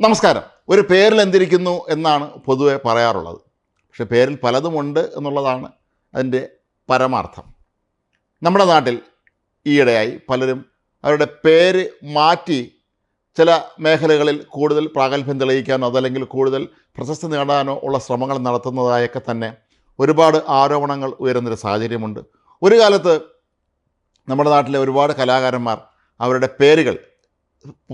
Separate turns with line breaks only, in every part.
നമസ്കാരം. ഒരു പേരിൽ എന്തിരിക്കുന്നു എന്നാണ് പൊതുവെ പറയാറുള്ളത്. പക്ഷെ പേരിൽ പലതുമുണ്ട് എന്നുള്ളതാണ് അതിന്റെ പരമാർത്ഥം. നമ്മുടെ നാട്ടിൽ ഈയിടെയായി പലരും അവരുടെ പേര് മാറ്റി ചില മേഖലകളിൽ കൂടുതൽ പ്രാഗൽഭ്യം തെളിയിക്കാനോ അതല്ലെങ്കിൽ കൂടുതൽ പ്രശസ്തി നേടാനോ ഉള്ള ശ്രമങ്ങൾ നടത്തുന്നതായൊക്കെ തന്നെ ഒരുപാട് ആരോപണങ്ങൾ ഉയരുന്നൊരു സാഹചര്യമുണ്ട്. ഒരു കാലത്ത് നമ്മുടെ നാട്ടിലെ ഒരുപാട് കലാകാരന്മാർ അവരുടെ പേരുകൾ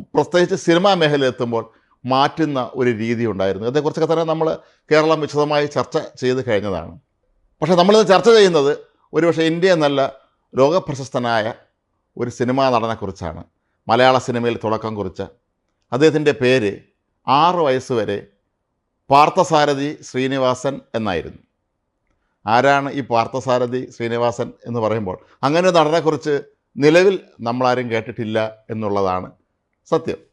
പ്രത്യേകിച്ച് സിനിമാ മേഖലയിൽ എത്തുമ്പോൾ മാറ്റുന്ന ഒരു രീതി ഉണ്ടായിരുന്നു. അതേക്കുറിച്ചൊക്കെ തന്നെ നമ്മൾ കേരളം വിശദമായി ചർച്ച ചെയ്ത് കഴിഞ്ഞതാണ്. പക്ഷേ നമ്മളിത് ചർച്ച ചെയ്യുന്നത് ഒരുപക്ഷെ ഇന്ത്യ എന്നല്ല ലോകപ്രശസ്തനായ ഒരു സിനിമാ നടനെക്കുറിച്ചാണ് മലയാള സിനിമയിൽ തുടക്കം കുറിച്ച അദ്ദേഹത്തിന്റെ പേര് ആറ് വയസ്സ് വരെ പാർത്ഥസാരഥി ശ്രീനിവാസൻ എന്നായിരുന്നു. ആരാണ് ഈ പാർത്ഥസാരഥി ശ്രീനിവാസൻ എന്ന് പറയുമ്പോൾ അങ്ങനെ നടനെക്കുറിച്ച് നിലവിൽ നമ്മളാരും കേട്ടിട്ടില്ല എന്നുള്ളതാണ് സത്യം.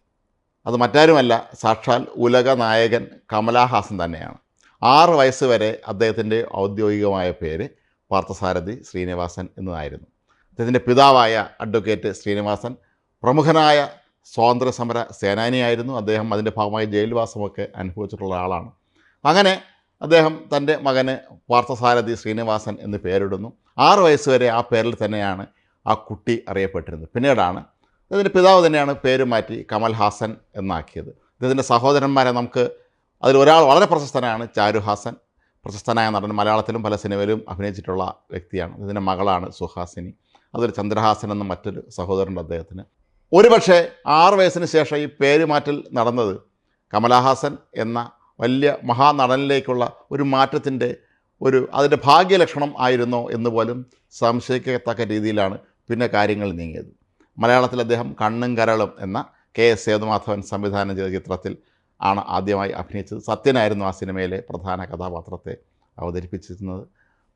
അത് മറ്റാരുമല്ല സാക്ഷാൽ ഉലക നായകൻ കമലാഹാസൻ തന്നെയാണ്. ആറ് വയസ്സ് വരെ അദ്ദേഹത്തിന്റെ ഔദ്യോഗികമായ പേര് പാർത്ഥസാരഥി ശ്രീനിവാസൻ എന്നതായിരുന്നു അദ്ദേഹത്തിന്റെ പിതാവായ അഡ്വക്കേറ്റ് ശ്രീനിവാസൻ പ്രമുഖനായ സ്വാതന്ത്ര്യ സമര സേനാനിയായിരുന്നു. അദ്ദേഹം അതിന്റെ ഭാഗമായി ജയിൽവാസമൊക്കെ അനുഭവിച്ചിട്ടുള്ള ആളാണ്. അങ്ങനെ അദ്ദേഹം തന്റെ മകന് പാർത്ഥസാരഥി ശ്രീനിവാസൻ എന്ന് പേരിടുന്നു. ആറ് വയസ്സ് വരെ ആ പേരിൽ തന്നെയാണ് ആ കുട്ടി അറിയപ്പെട്ടിരുന്നത്. പിന്നീടാണ് ഇതിന്റെ പിതാവ് തന്നെയാണ് പേര് മാറ്റി കമൽ ഹാസൻ എന്നാക്കിയത്. ഇതിന്റെ സഹോദരന്മാരെ നമുക്ക് അതിൽ ഒരാൾ വളരെ പ്രശസ്തനാണ് ചാരുഹാസൻ പ്രശസ്തനായ നടൻ മലയാളത്തിലും പല സിനിമയിലും അഭിനയിച്ചിട്ടുള്ള വ്യക്തിയാണ്. ഇതിന്റെ മകളാണ് സുഹാസിനി. അതൊരു ചന്ദ്രഹാസൻ എന്ന മറ്റൊരു സഹോദരനുണ്ട് അദ്ദേഹത്തിന്. ഒരുപക്ഷെ ആറ് വയസ്സിന് ശേഷം ഈ പേര് മാറ്റൽ നടന്നത് കമലഹാസൻ എന്ന വലിയ മഹാനടനിലേക്കുള്ള ഒരു മാറ്റത്തിന്റെ ഒരു അതിന്റെ ഭാഗ്യലക്ഷണം ആയിരുന്നോ എന്ന് പോലും സംശയിക്കത്തക്ക രീതിയിലാണ് പിന്നെ കാര്യങ്ങൾ നീങ്ങിയത്. മലയാളത്തിൽ അദ്ദേഹം കണ്ണും കരളും എന്ന കെ എസ് സേതുമാധവൻ സംവിധാനം ചെയ്ത ചിത്രത്തിൽ ആണ് ആദ്യമായി അഭിനയിച്ചത്. സത്യനായിരുന്നു ആ സിനിമയിലെ പ്രധാന കഥാപാത്രത്തെ അവതരിപ്പിച്ചിരുന്നത്.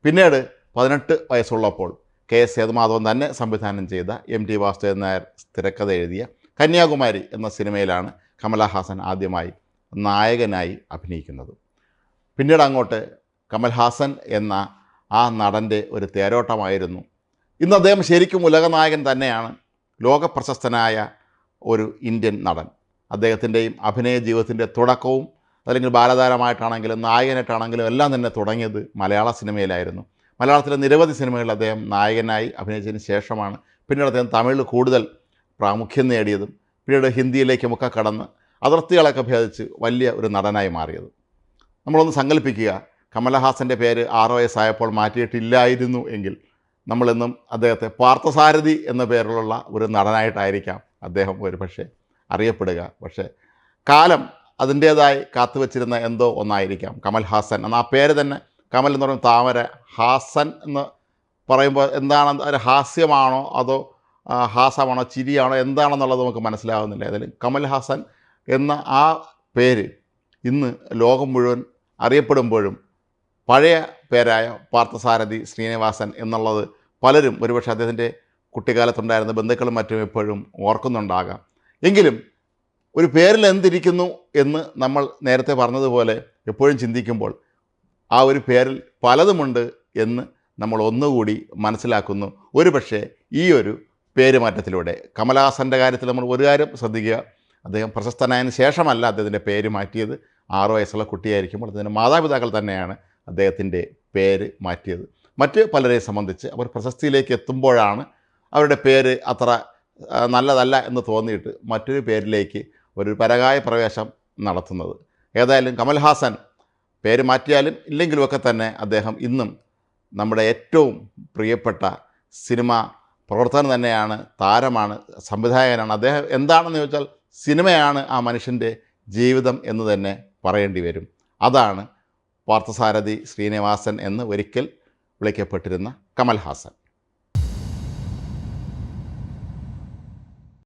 പിന്നീട് പതിനെട്ട് വയസ്സുള്ളപ്പോൾ കെ എസ് സേതുമാധവൻ തന്നെ സംവിധാനം ചെയ്ത എം ടി വാസുദേവൻ നായർ തിരക്കഥ എഴുതിയ കന്യാകുമാരി എന്ന സിനിമയിലാണ് കമലഹാസൻ ആദ്യമായി നായകനായി അഭിനയിക്കുന്നത്. പിന്നീട് അങ്ങോട്ട് കമൽഹാസൻ എന്ന ആ നടന്റെ ഒരു തേരോട്ടമായിരുന്നു. ഇന്ന് അദ്ദേഹം ശരിക്കും ഉലകനായകൻ തന്നെയാണ്. ലോകപ്രശസ്തനായ ഒരു ഇന്ത്യൻ നടൻ. അദ്ദേഹത്തിന്റെയും അഭിനയ ജീവിതത്തിന്റെ തുടക്കവും അല്ലെങ്കിൽ ബാലതാരമായിട്ടാണെങ്കിലും നായകനായിട്ടാണെങ്കിലും എല്ലാം തന്നെ തുടങ്ങിയത് മലയാള സിനിമയിലായിരുന്നു. മലയാളത്തിലെ നിരവധി സിനിമകളിൽ അദ്ദേഹം നായകനായി അഭിനയിച്ചതിന് ശേഷമാണ് പിന്നീട് അദ്ദേഹം തമിഴിൽ കൂടുതൽ പ്രാമുഖ്യം നേടിയതും പിന്നീട് ഹിന്ദിയിലേക്കുമൊക്കെ കടന്ന് അതിർത്തികളൊക്കെ ഭേദിച്ച് വലിയ ഒരു നടനായി മാറിയത്. നമ്മളൊന്ന് സങ്കല്പിക്കുക കമലഹാസന്റെ പേര് ആറ് വയസ്സായപ്പോൾ മാറ്റിയിട്ടില്ലായിരുന്നു എങ്കിൽ നമ്മളിന്നും അദ്ദേഹത്തെ പാർത്ഥസാരഥി എന്ന പേരിലുള്ള ഒരു നടനായിട്ടായിരിക്കാം അദ്ദേഹം ഒരു പക്ഷേ അറിയപ്പെടുക. പക്ഷേ കാലം അതിന്റേതായി കാത്തുവച്ചിരുന്ന എന്തോ ഒന്നായിരിക്കാം. കമൽ ഹാസൻ എന്ന ആ പേര് തന്നെ കമൽ എന്ന് പറയുന്ന താമര ഹാസൻ എന്ന് പറയുമ്പോൾ എന്താണ് ഒരു ഹാസ്യമാണോ അതോ ഹാസമാണോ ചിരിയാണോ എന്താണെന്നുള്ളത് നമുക്ക് മനസ്സിലാവുന്നില്ല. ഏതായാലും കമൽ ഹാസൻ എന്ന ആ പേര് ഇന്ന് ലോകം മുഴുവൻ അറിയപ്പെടുമ്പോഴും പഴയ പേരായ പാർത്ഥസാരഥി ശ്രീനിവാസൻ എന്നുള്ളത് പലരും ഒരുപക്ഷെ അദ്ദേഹത്തിന്റെ കുട്ടിക്കാലത്തുണ്ടായിരുന്ന ബന്ധുക്കളും മറ്റും എപ്പോഴും ഓർക്കുന്നുണ്ടാകാം. എങ്കിലും ഒരു പേരിൽ എന്തിരിക്കുന്നു എന്ന് നമ്മൾ നേരത്തെ പറഞ്ഞതുപോലെ എപ്പോഴും ചിന്തിക്കുമ്പോൾ ആ ഒരു പേരിൽ പലതുമുണ്ട് എന്ന് നമ്മൾ ഒന്നുകൂടി മനസ്സിലാക്കുന്നു. ഒരു പക്ഷേ ഈ ഒരു പേരുമാറ്റത്തിലൂടെ കമലഹാസന്റെ കാര്യത്തിൽ നമ്മൾ ഒരു കാര്യം ശ്രദ്ധിക്കുക. അദ്ദേഹം പ്രശസ്തനായതിനു ശേഷമല്ല അദ്ദേഹത്തിന്റെ പേര് മാറ്റിയത്. ആറ് വയസ്സുള്ള കുട്ടിയായിരിക്കുമ്പോൾ അദ്ദേഹത്തിന്റെ മാതാപിതാക്കൾ തന്നെയാണ് അദ്ദേഹത്തിന്റെ പേര് മാറ്റിയത്. മറ്റ് പലരെ സംബന്ധിച്ച് അവർ പ്രശസ്തിയിലേക്ക് എത്തുമ്പോഴാണ് അവരുടെ പേര് അത്ര നല്ലതല്ല എന്ന് തോന്നിയിട്ട് മറ്റൊരു പേരിലേക്ക് ഒരു പരകായ പ്രവേശം നടത്തുന്നത്. ഏതായാലും കമൽഹാസൻ പേര് മാറ്റിയാലും ഇല്ലെങ്കിലുമൊക്കെ തന്നെ അദ്ദേഹം ഇന്നും നമ്മുടെ ഏറ്റവും പ്രിയപ്പെട്ട സിനിമ പ്രവർത്തനം തന്നെയാണ് താരമാണ് സംവിധായകനാണ്. അദ്ദേഹം എന്താണെന്ന് ചോദിച്ചാൽ സിനിമയാണ് ആ മനുഷ്യന്റെ ജീവിതം എന്ന് തന്നെ പറയേണ്ടി വരും. അതാണ് പാർത്ഥസാരഥി ശ്രീനിവാസൻ എന്ന് ഒരിക്കൽ വിളിക്കപ്പെട്ടിരുന്ന കമൽഹാസൻ.